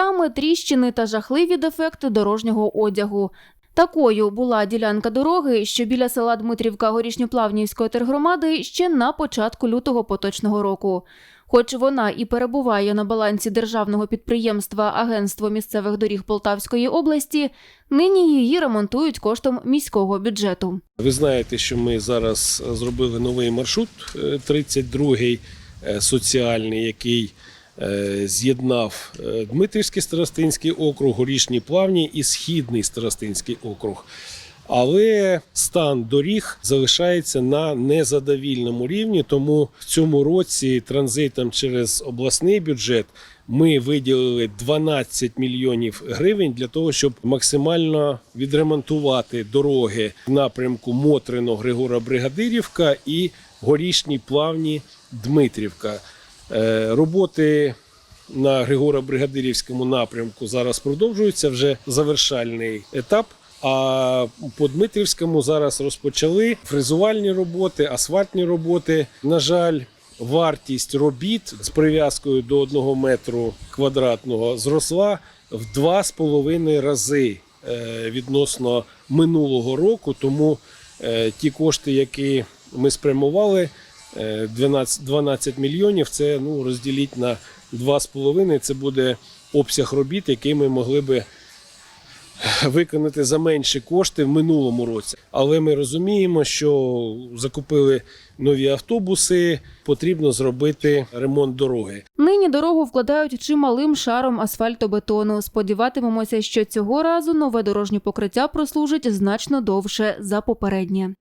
ями, тріщини та жахливі дефекти дорожнього одягу. Такою була ділянка дороги, що біля села Дмитрівка Горішньоплавнівської тергромади ще на початку лютого поточного року. Хоч вона і перебуває на балансі державного підприємства Агентство місцевих доріг Полтавської області, нині її ремонтують коштом міського бюджету. Ви знаєте, що ми зараз зробили новий маршрут, е, 32-й е, соціальний, який е, з'єднав е, Дмитрівський старостинський округ, Горішні Плавні і Східний старостинський округ. Але стан доріг залишається на незадовільному рівні, тому в цьому році транзитом через обласний бюджет ми виділили 12 мільйонів гривень для того, щоб максимально відремонтувати дороги в напрямку Мотрино Григора Бригадирівка і Горішні Плавні Дмитрівка. Е, Роботи на Григора Бригадирівському напрямку зараз продовжуються вже завершальний етап. А по Дмитрівському зараз розпочали фрезувальні роботи, асфальтні роботи. На жаль, вартість робіт з прив'язкою до 1 метру квадратного зросла в 2,5 рази е, відносно минулого року. Тому е, ті кошти, які ми спрямували, 12, 12 мільйонів, це ну, розділіть на 2,5, це буде обсяг робіт, який ми могли би виконати за менші кошти в минулому році. Але ми розуміємо, що закупили нові автобуси, потрібно зробити ремонт дороги. Нині дорогу вкладають чималим шаром асфальтобетону. Сподіватимемося, що цього разу нове дорожнє покриття прослужить значно довше за попереднє.